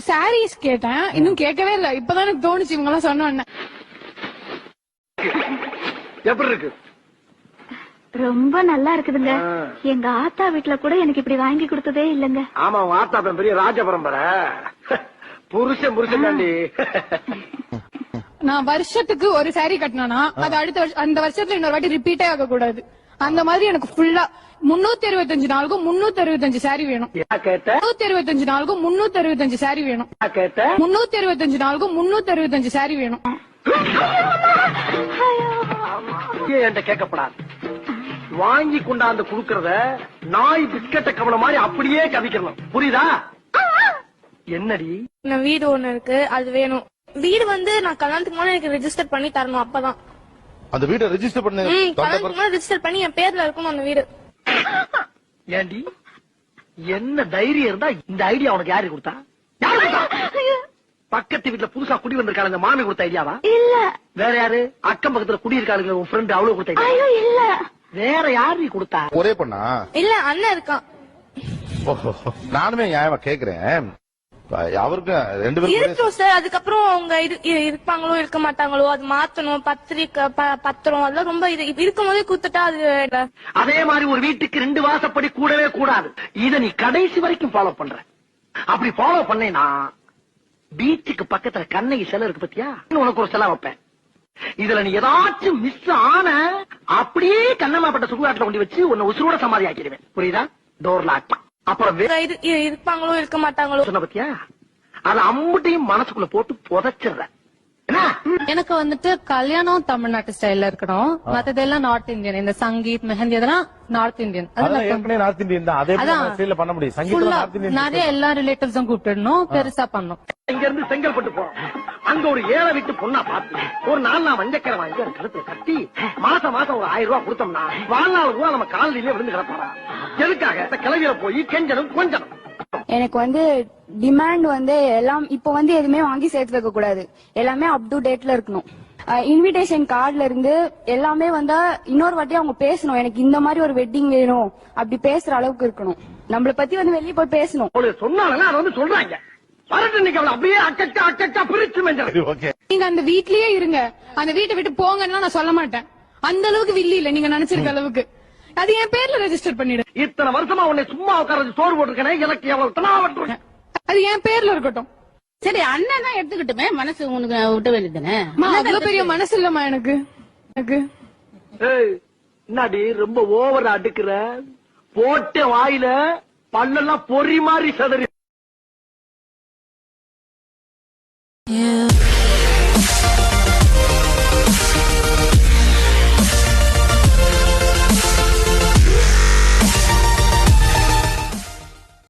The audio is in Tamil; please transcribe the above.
சாரீஸ் கேட்டேன். இன்னும் கேட்கவே இல்ல. இப்பதான் எனக்கு தோணுச்சு. இவங்க எல்லாம் சொன்ன உடனே. எப்படி இருக்கு? ரொம்ப நல்லா இருக்குதுங்க. எங்க ஆத்தா வீட்ல கூட எனக்கு இப்படி வாங்கி கொடுத்ததே இல்லங்க. ஆமா ஆத்தாப்பன் பெரிய ராஜ பரம்பரை. புருஷன் புருஷன் தாண்டி. நான் வருஷத்துக்கு ஒரு saree கட்டினா அது அடுத்த வருஷம் அந்த வருஷத்துல இன்னொரு வாட்டி ரிப்பீட்டே ஆக கூடாது அந்த மாதிரி எனக்கு ஃபுல்லா முன்னூத்தி அறுபத்தஞ்சு நாளுக்கும் முன்னூத்தி அறுபத்தஞ்சு saree வேணும். முன்னூத்தி அறுபத்தஞ்சு நாளுக்கும் முன்னூத்தி அறுபத்தஞ்சு saree வேணும். முன்னூத்தி அறுபத்தஞ்சு நாளுக்கும் முன்னூத்தி அறுபத்தஞ்சு saree வேணும். என்கிட்ட கேட்கப்படாது? வாங்கி கொண்டாந்து குடுக்கறத நாய் பிஸ்கட்ட கவன மாதிரி அப்படியே கவிக்கணும். புரியுதா? என்னடி? வீடு ஒண்ணு இருக்கு அது வேணும். வீடு வந்து நான் கல்யாணத்துக்கு முன்னாடி எனக்கு ரெஜிஸ்டர் பண்ணி தரணும் அப்பதான். அந்த வீட்டை ரெஜிஸ்டர் பண்ணு. ரெஜிஸ்டர் பண்ணி என் பேர்ல இருக்கணும் அந்த வீடு. ஏண்டி? என்ன தைரியம் இருந்தா இந்த ஐடியா உனக்கு யாரு கொடுத்தா? யாரு கொடுத்தா? பக்கத்து வீட்டுல புதுசா குடி வந்திருக்காங்க இந்த மாமி கொடுத்த ஐடியாவா இல்ல. வேற யாரு? அக்கம் பக்கத்துல குடி இருக்காளுங்க உன் ஃப்ரெண்ட் அவ்வளவு கொடுத்த? ஐயோ இல்ல. வேற யாரு நீ கொடுத்தா? ஒரே பொண்ணா? இல்ல அண்ணன் இருக்கான். ஓஹோ. நானுமே நியாயமா கேக்குறேன். அவருக்கும் ரெண்டு பேரும் இருக்கும் சார். அதுக்கப்புறம் அவங்க இரு- இரு- இருப்பாங்களோ இருக்க மாட்டாங்களோ அது மாத்தணும் பத்திரிக்கை பத்திரம் அதெல்லாம் ரொம்ப இது இருக்கும் போதே குத்துட்டா அது அதே மாதிரி ஒரு வீட்டுக்கு ரெண்டு வாசப்படி கூடவே கூடாது. இத நீ கடைசி வரைக்கும் ஃபாலோ பண்ற. அப்படி ஃபாலோ பண்ணேனா பீச்சுக்கு பக்கத்துல கண்ணகி சிலை இருக்கு பத்தியா? உனக்கு ஒரு சிலை வைப்பேன். இதுல நீ ஏதாச்சும் மிஸ் ஆன அப்படியே கண்ணம்மாப்பட்ட சுடுகாட்டுல கொண்டு வச்சு உன்னை உசுரோட சமாதி ஆக்கிடுவேன் புரியுதா? டோர் லாக் அப்புறம் இரு- இருப்பாங்களோ இருக்க மாட்டாங்களோ சொன்ன பத்தியா அத அம்முட்டையும் மனசுக்குள்ள போட்டு புதைச்சிடுறேன் எனக்கு வந்துட்டு கல்யாணம் தமிழ்நாட்டு ஸ்டைல்ல இருக்கணும். மத்ததெல்லாம் நார்த் இந்தியன் இந்த சங்கீத் மெஹந்தி அதெல்லாம் நார்த் இந்தியன் ஏற்கனவே நார்த் இந்தியன் தான். அதே பண்ண முடியும். நார்த் இந்தியன் நிறைய எல்லா ரிலேட்டிவ்ஸும் கூப்பிட்டுடணும். பெருசா பண்ணும் இங்க இருந்து செங்கல்பட்டு போறோம். அங்க ஒரு ஏழை வீட்டு பொண்ணா பார்த்து ஒரு நாள் நான் மஞ்சக்கரை வாங்கி அது கழுத்துல கட்டி மாசம் மாசம் ஒரு ஆயிரம் ரூபாய் கொடுத்தோம்னா வாழ்நாள் கூட நம்ம காலையிலே விழுந்து கிடப்பாரா எதுக்காக? கிளவியில போய் கெஞ்சணும் கொஞ்சணும் எனக்கு வந்து டிமாண்ட் வந்து எல்லாம் இப்போ வந்து எதுவுமே வாங்கி சேர்த்து வைக்க கூடாது. எல்லாமே அப் டு டேட்ல இருக்கணும். இன்விடேஷன் கார்டுல இருந்து எல்லாமே வந்தா இன்னொரு வாட்டி அவங்க பேசணும். எனக்கு இந்த மாதிரி ஒரு வெட்டிங் வேணும். அப்படி பேசுற அளவுக்கு இருக்கணும். நம்மள பத்தி வந்து வெளியே போய் பேசணும். சொன்னாலும் அதை வந்து சொல்றாங்க. நீங்க அந்த வீட்லயே இருங்க. அந்த வீட்டை விட்டு போங்கன்னா நான் சொல்ல மாட்டேன். அந்த அளவுக்கு வில்லி இல்ல நீங்க நினைச்சிருக்க அளவுக்கு. அது என் பேர்ல ரெஜிஸ்டர் பண்ணிடு. இத்தனை வருஷமா உன்னை சும்மா உட்கார்ந்து சோறு போட்டிருக்கேனே எனக்கு எவ்வளவு தனாவட்டு அது என் பேர்ல இருக்கட்டும். சரி அண்ணன் தான் எடுத்துக்கிட்டுமே மனசு உனக்கு விட்ட அவ்வளவு பெரிய மனசு இல்லம்மா எனக்கு. எனக்கு. என்னடி ரொம்ப ஓவர் அடுக்குற? போட்ட வாயில பல்லெல்லாம் பொறி மாதிரி சதறி